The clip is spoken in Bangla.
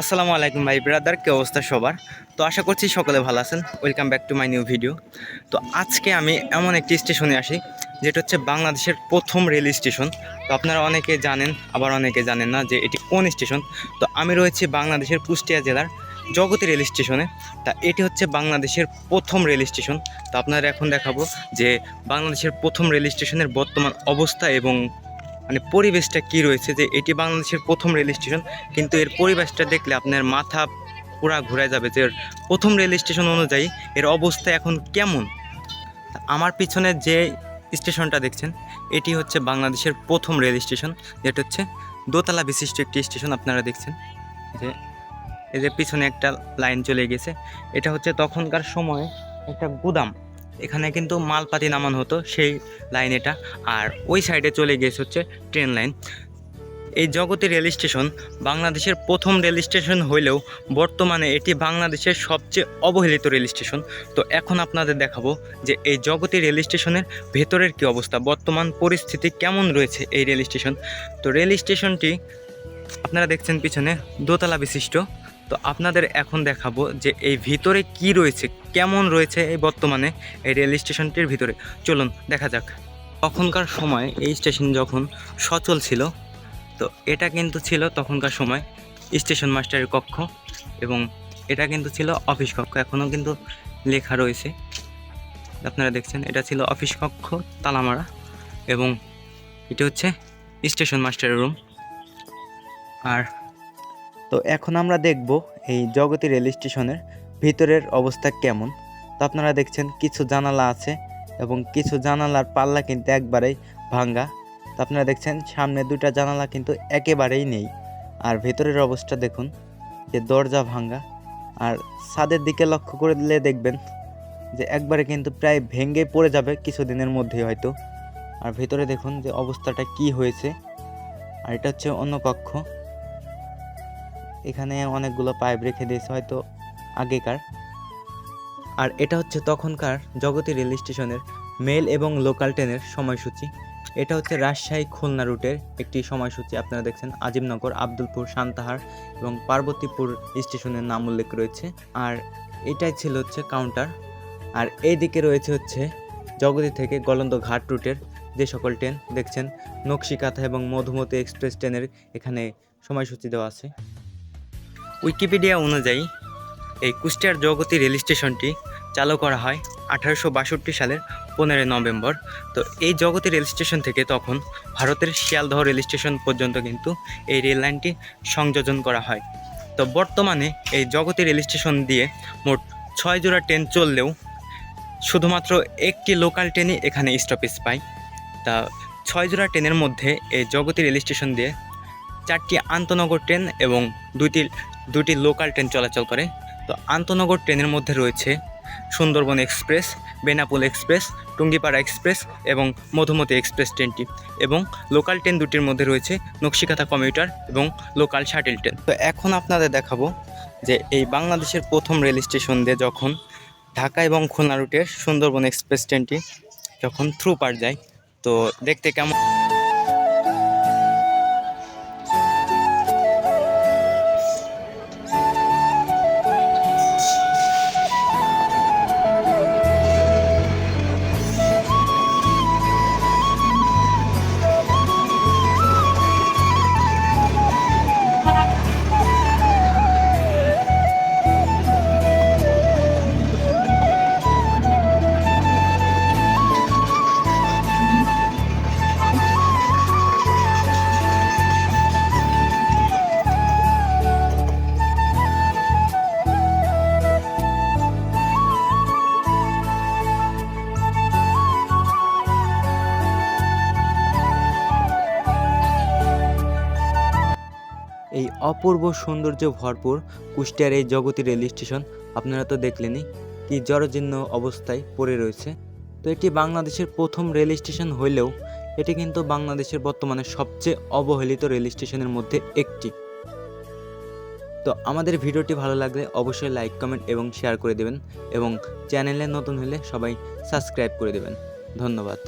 আসসালামু আলাইকুম ভাই ব্রাদার, কি অবস্থা সবার? তো আশা করছি সকলে ভালো আছেন। Welcome back to my new video তো আজকে আমি এমন একটি স্টেশনে আসি, যেটা হচ্ছে বাংলাদেশের প্রথম রেল স্টেশন। তো আপনারা অনেকে জানেন, আবার অনেকে জানেন না যে এটি কোন স্টেশন। তো আমি রয়েছি বাংলাদেশের কুষ্টিয়া জেলার জগতী রেল স্টেশনে। তা এটি হচ্ছে বাংলাদেশের প্রথম রেল স্টেশন। তো আপনারা এখন দেখাবো যে বাংলাদেশের প্রথম রেল স্টেশনের বর্তমান অবস্থা এবং মানে পরিবেশটা কি রয়েছে যে এটি বাংলাদেশের প্রথম রেল স্টেশন, কিন্তু এর পরিবেশটা দেখলে আপনার মাথা পুরা ঘুরে যাবে যে প্রথম রেল স্টেশন অনুযায়ী এর অবস্থা এখন কেমন। আমার পিছনে যে স্টেশনটা দেখছেন, এটি হচ্ছে বাংলাদেশের প্রথম রেল স্টেশন, যেটা হচ্ছে দোতলা বিশিষ্ট একটি স্টেশন আপনারা দেখছেন। যে এই যে পিছনে একটা লাইন চলে গেছে, এটা হচ্ছে তখনকার সময়ে একটা গুদাম। এখানে কিন্তু মালপাতি নামানো হতো, সেই লাইন এটা। আর ওই সাইডে চলে গিয়েছে হচ্ছে ট্রেন লাইন এই জগতী রেল স্টেশন বাংলাদেশের প্রথম রেল স্টেশন হইলেও বর্তমানে এটি বাংলাদেশের সবচেয়ে অবহেলিত রেল স্টেশন তো এখন আপনাদের দেখাবো যে এই জগতী রেল স্টেশনের ভেতরের কি অবস্থা, বর্তমান পরিস্থিতি কেমন রয়েছে এই রেল স্টেশন তো রেল স্টেশনটি আপনারা দেখছেন পিছনে দোতলা বিশিষ্ট। তো আপনাদের এখন দেখাবো যে এই ভিতরে কি রয়েছে, কেমন রয়েছে এই বর্তমানে এই রেল স্টেশনটির ভিতরে। চলুন দেখা যাক। তখনকার সময় এই স্টেশন যখন সচল ছিল, তো এটা কিন্তু ছিল তখনকার সময় স্টেশন মাস্টারের কক্ষ এবং এটা কিন্তু ছিল অফিস কক্ষ। এখনও কিন্তু লেখা রয়েছে। আপনারা দেখছেন, এটা ছিল অফিস কক্ষ, তালামারা এবং এটা হচ্ছে স্টেশন মাস্টারের রুম। আর তো এখন আমরা দেখব এই জগতী রেল স্টেশনের ভিতরের অবস্থা কেমন। তো আপনারা দেখছেন কিছু জানালা আছে এবং কিছু জানালার পাল্লা কিন্তু একবারেই ভাঙ্গা। তো আপনারা দেখছেন সামনে দুটা জানালা কিন্তু একেবারেই নেই। আর ভেতরের অবস্থা দেখুন, যে দরজা ভাঙ্গা। আর ছাদের দিকে লক্ষ্য করে দিলে দেখবেন যে একবারে কিন্তু প্রায় ভেঙে পড়ে যাবে কিছুদিনের মধ্যে হয়তো। আর ভেতরে দেখুন যে অবস্থাটা কি হয়েছে। আর এটা হচ্ছে অন্য কক্ষ। এখানে অনেকগুলো পাইপ রেখে দিয়েছে হয়তো আগেকার। আর এটা হচ্ছে তখনকার জগতী রেল স্টেশনের মেল এবং লোকাল ট্রেনের সময়সূচি। এটা হচ্ছে রাজশাহী খুলনা রুটের একটি সময়সূচি, আপনারা দেখছেন। আজিমনগর, আব্দুলপুর, সান্তাহার এবং পার্বতীপুর স্টেশনের নাম উল্লেখ রয়েছে। আর এটাই ছিল হচ্ছে কাউন্টার আর এই দিকে রয়েছে হচ্ছে জগতী থেকে গলন্দ ঘাট রুটের যে সকল ট্রেন, দেখছেন, নকশিকাথা এবং মধুমতি এক্সপ্রেস ট্রেনের এখানে সময়সূচি দেওয়া আছে। উইকিপিডিয়া অনুযায়ী, এই কুষ্টিয়ার জগতী রেল স্টেশনটি চালু করা হয় আঠারোশো বাষট্টি সালের পনেরোই নভেম্বর। তো এই জগতী রেল স্টেশন থেকে তখন ভারতের শিয়ালদহ রেল স্টেশন পর্যন্ত কিন্তু এই রেল লাইনটি সংযোজন করা হয়। তো বর্তমানে এই জগতী রেল স্টেশন দিয়ে মোট ছয় জোড়া ট্রেন চললেও শুধুমাত্র একটি লোকাল ট্রেনই এখানে স্টপেজ পায়। তা ছয় জোড়া ট্রেনের মধ্যে এই জগতী রেল স্টেশন দিয়ে চারটি আন্তনগর ট্রেন এবং দুইটি দুটি লোকাল ট্রেন চলাচল করে। তো আন্তনগর ট্রেনের মধ্যে রয়েছে Sundarban express, Benapole express, Tungipara express এবং মধুমতি এক্সপ্রেস ট্রেনটি এবং লোকাল ট্রেন দুটির মধ্যে রয়েছে নকশিকাথা কমিউটার এবং লোকাল শাটেল ট্রেন। তো এখন আপনাদের দেখাবো যে এই বাংলাদেশের প্রথম রেল স্টেশন দিয়ে যখন ঢাকা এবং খুলনা রুটের সুন্দরবন এক্সপ্রেস ট্রেনটি যখন থ্রু পার যায়, তো দেখতে কেমন? এই অপূর্ব সৌন্দর্য ভরপুর কুষ্টিয়ার এই জগতী রেল স্টেশন আপনারা তো দেখলেনই, কি জরাজীর্ণ অবস্থায় পড়ে রয়েছে। তো এটি বাংলাদেশের প্রথম রেল স্টেশন হইলেও এটি কিন্তু বাংলাদেশের বর্তমানে সবচেয়ে অবহেলিত রেল স্টেশনের মধ্যে একটি। তো আমাদের ভিডিওটি ভালো লাগলে অবশ্যই লাইক, কমেন্ট এবং শেয়ার করে দেবেন এবং চ্যানেলে নতুন হলে সবাই সাবস্ক্রাইব করে দেবেন। ধন্যবাদ।